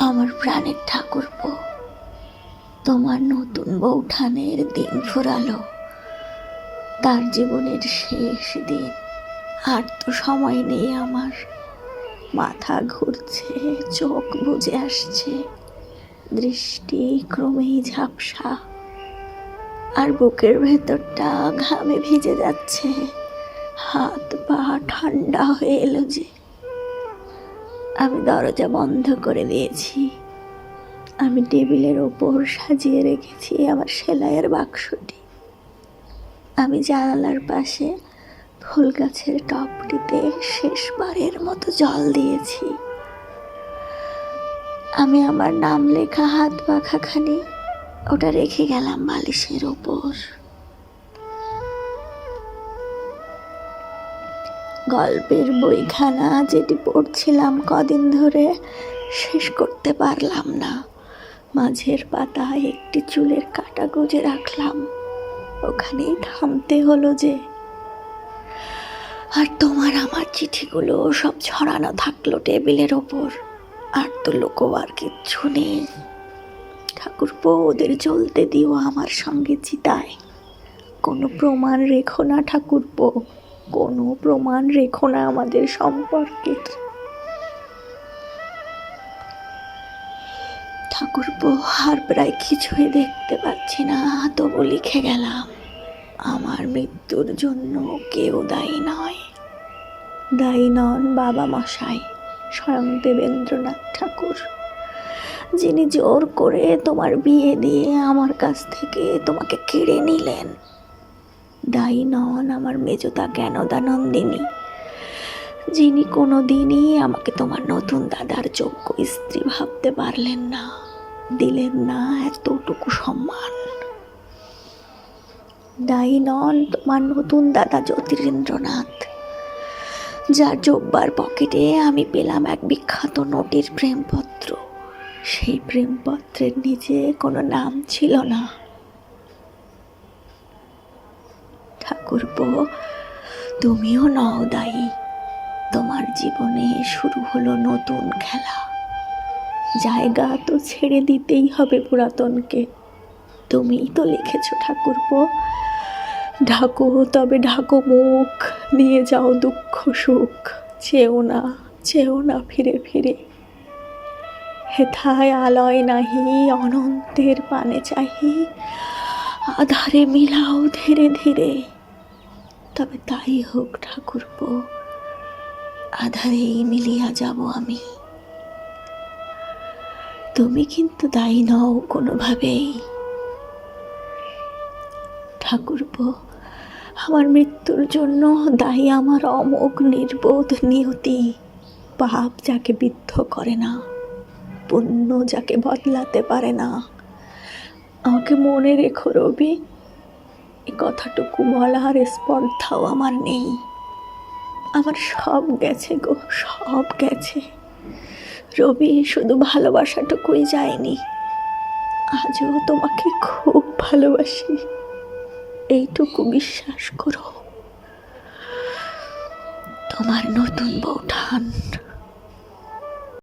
আমার প্রাণের ঠাকুরপো। তোমার নতুন বৌঠানের দিন ফুরালো তার জীবনের শেষ দিন। আর তো সময় নেই আমার। মাথা ঘুরছে, চোখ বুজে আসছে। দৃষ্টি ক্রমেই ঝাপসা। আর বুকের ভেতরটা ঘামে ভিজে যাচ্ছে। হাত পা ঠান্ডা হয়ে এলো যে। আমি দরজা বন্ধ করে দিয়েছি। আমি টেবিলের ওপর সাজিয়ে রেখেছি আমার সেলাইয়ের বাক্সটি। আমি জানালার পাশে ফুল গাছের টপটিতে শেষবারের মতো জল দিয়েছি। আমি আমার নাম লেখা হাত পাখাখানি ওটা রেখে গেলাম বালিশের ওপর। গল্পের বইখানা যেটি পড়ছিলাম কদিন ধরে, শেষ করতে পারলাম না। মাঝের পাতায় একটি চুলের কাটা গুজে রাখলাম। ওখানেই থামতে হলো যে, আর তোমার আমার চিঠিগুলো সব ছড়ানো থাকল টেবিলের ওপর। আর তো লোকবার কিচ্ছু নেই। ঠাকুরপো, ওদের জ্বলতে দিও আমার সঙ্গে চিতায়। কোনো প্রমাণ রেখো না ঠাকুরপো। কোনো প্রমাণ রেখো না আমাদের সম্পর্কের ঠাকুরপো, আর প্রায় কিছুই দেখতে পাচ্ছি না, তবু লিখে গেলাম, আমার মৃত্যুর জন্য কেউ দায়ী নয়। দায়ী নন বাবা মশাই, স্বয়ং দেবেন্দ্রনাথ ঠাকুর, যিনি জোর করে তোমার বিয়ে দিয়ে আমার কাছ থেকে তোমাকে কেড়ে নিলেন। দায়ী নন আমার মেজতা জ্ঞানদানন্দিনী, যিনি কোনো দিনই আমাকে তোমার নতুন দাদার যোগ্য স্ত্রী ভাবতে পারলেন না, দিলেন না এতটুকু সম্মান। দায়ী নন তোমার নতুন দাদা জ্যোতিরেন্দ্রনাথ, যার জব্বার পকেটে আমি পেলাম এক বিখ্যাত নোটের প্রেমপত্র। সেই প্রেমপত্রের নিচে কোনো নাম ছিল না। ঠাকুরপো তুমিও নও দায়ী। তোমার জীবনে শুরু হলো নতুন খেলা। জায়গা তো ছেড়ে দিতেই হবে পুরাতনকে। তুমিই তো লিখেছো ঠাকুরপো। ঢাকো, তবে ঢাকো মুখ, নিয়ে যাও দুঃখ সুখ। চেও না চেও না ফিরে ফিরে। হেথায় আলয় নাহি, অনন্তের পানে চাহি। আধারে মিলাও ধীরে ধীরে। তবে তাই হোক ঠাকুরপো, আধারেই মিলিয়া যাব আমি। তুমি কিন্তু দায়ী নও কোনোভাবেই। ঠাকুরপো, আমার মৃত্যুর জন্য দায়ী আমার অমোঘ নির্বোধ নিয়তি। পাপ যাকে বিদ্ধ করে না, পুণ্য যাকে বদলাতে পারে না। আমাকে মনে রেখো রবি এই কথাটুকু বলার স্পর্ধাও আমার নেই। আমার সব গেছে গো, সব গেছে। রবি, শুধু ভালোবাসাটুকুই যায়নি। আজও তোমাকে খুব ভালোবাসি। এইটুকু বিশ্বাস করো। তোমার নতুন বৌঠান